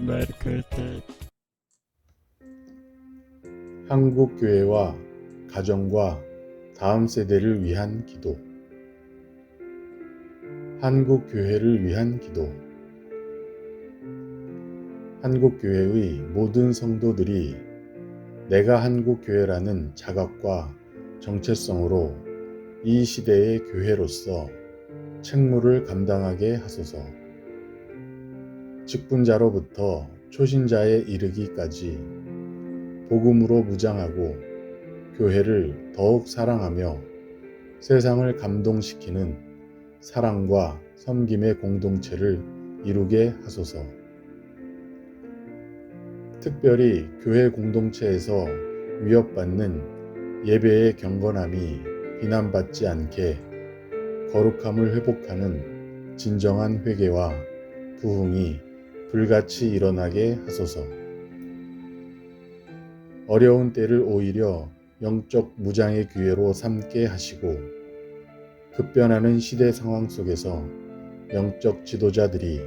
Merkete 한국 교회와 가정과 다음 세대를 위한 기도. 한국 교회를 위한 기도. 한국 교회의 모든 성도들이 내가 한국 교회라는 자각과 정체성으로 이 시대의 교회로서 책무를 감당하게 하소서. 직분자로부터 초신자에 이르기까지 복음으로 무장하고 교회를 더욱 사랑하며 세상을 감동시키는 사랑과 섬김의 공동체를 이루게 하소서. 특별히 교회 공동체에서 위협받는 예배의 경건함이 비난받지 않게 거룩함을 회복하는 진정한 회개와 부흥이 불같이 일어나게 하소서. 어려운 때를 오히려 영적 무장의 기회로 삼게 하시고 급변하는 시대 상황 속에서 영적 지도자들이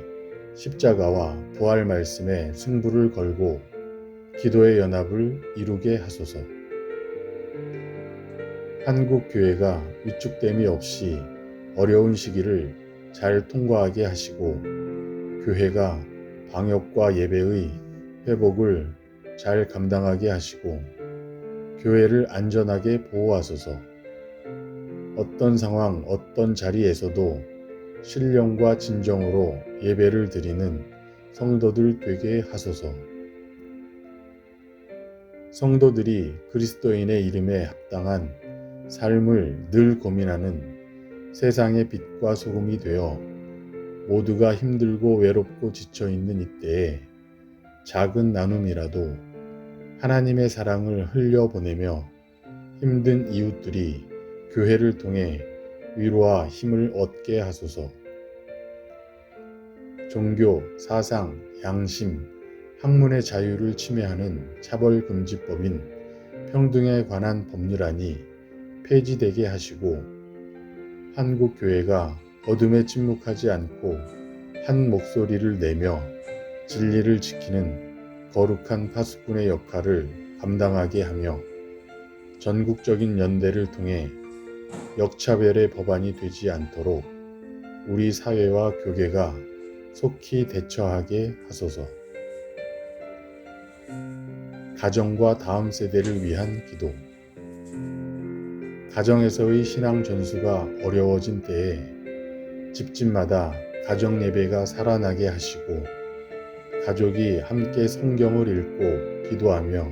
십자가와 부활 말씀에 승부를 걸고 기도의 연합을 이루게 하소서. 한국 교회가 위축됨이 없이 어려운 시기를 잘 통과하게 하시고 교회가 방역과 예배의 회복을 잘 감당하게 하시고 교회를 안전하게 보호하소서. 어떤 상황, 어떤 자리에서도 신령과 진정으로 예배를 드리는 성도들 되게 하소서. 성도들이 그리스도인의 이름에 합당한 삶을 늘 고민하는 세상의 빛과 소금이 되어 모두가 힘들고 외롭고 지쳐 있는 이때에 작은 나눔이라도 하나님의 사랑을 흘려보내며 힘든 이웃들이 교회를 통해 위로와 힘을 얻게 하소서. 종교, 사상, 양심, 학문의 자유를 침해하는 차별금지법인 평등에 관한 법률안이 폐지되게 하시고 한국 교회가 어둠에 침묵하지 않고 한 목소리를 내며 진리를 지키는 거룩한 파수꾼의 역할을 감당하게 하며 전국적인 연대를 통해 역차별의 법안이 되지 않도록 우리 사회와 교계가 속히 대처하게 하소서. 가정과 다음 세대를 위한 기도. 가정에서의 신앙 전수가 어려워진 때에 집집마다 가정 예배가 살아나게 하시고 가족이 함께 성경을 읽고 기도하며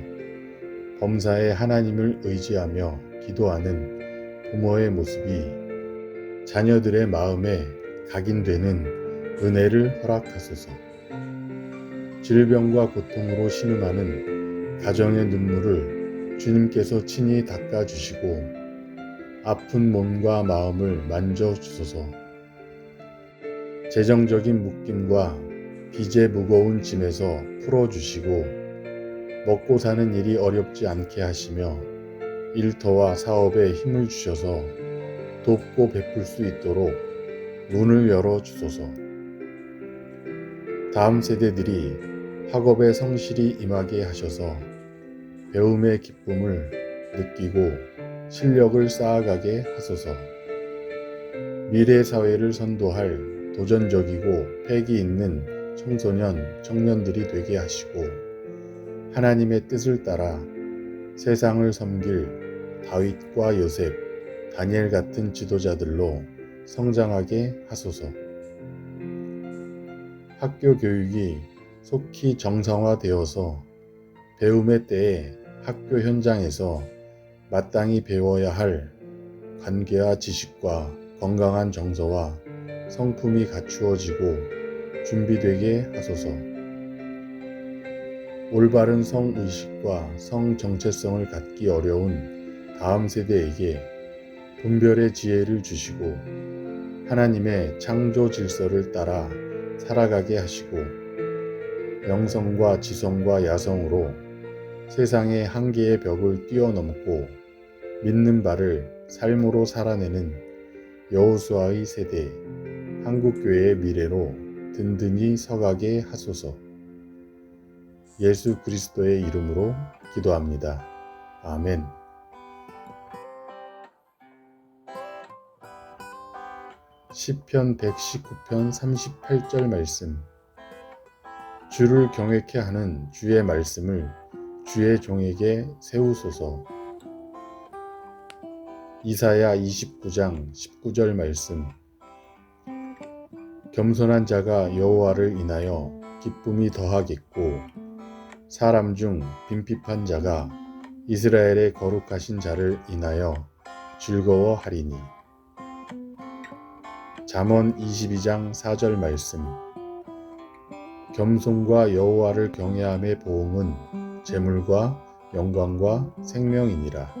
범사에 하나님을 의지하며 기도하는 부모의 모습이 자녀들의 마음에 각인되는 은혜를 허락하소서. 질병과 고통으로 신음하는 가정의 눈물을 주님께서 친히 닦아주시고 아픈 몸과 마음을 만져주소서. 재정적인 묶임과 빚의 무거운 짐에서 풀어주시고 먹고 사는 일이 어렵지 않게 하시며 일터와 사업에 힘을 주셔서 돕고 베풀 수 있도록 문을 열어 주소서. 다음 세대들이 학업에 성실히 임하게 하셔서 배움의 기쁨을 느끼고 실력을 쌓아가게 하소서. 미래 사회를 선도할 도전적이고 패기 있는 청소년, 청년들이 되게 하시고 하나님의 뜻을 따라 세상을 섬길 다윗과 요셉, 다니엘 같은 지도자들로 성장하게 하소서. 학교 교육이 속히 정상화되어서 배움의 때에 학교 현장에서 마땅히 배워야 할 관계와 지식과 건강한 정서와 성품이 갖추어지고 준비되게 하소서. 올바른 성의식과 성정체성을 갖기 어려운 다음 세대에게 분별의 지혜를 주시고 하나님의 창조 질서를 따라 살아가게 하시고 영성과 지성과 야성으로 세상의 한계의 벽을 뛰어넘고 믿는 바를 삶으로 살아내는 여호수아의 세대 한국교회의 미래로 든든히 서가게 하소서. 예수 그리스도의 이름으로 기도합니다. 아멘. 시편 119편 38절 말씀 주를 경외케 하는 주의 말씀을 주의 종에게 세우소서 이사야 29장 19절 말씀 겸손한 자가 여호와를 인하여 기쁨이 더하겠고 사람 중 빈핍한 자가 이스라엘의 거룩하신 자를 인하여 즐거워하리니. 잠언 22장 4절 말씀. 겸손과 여호와를 경외함의 보응은 재물과 영광과 생명이니라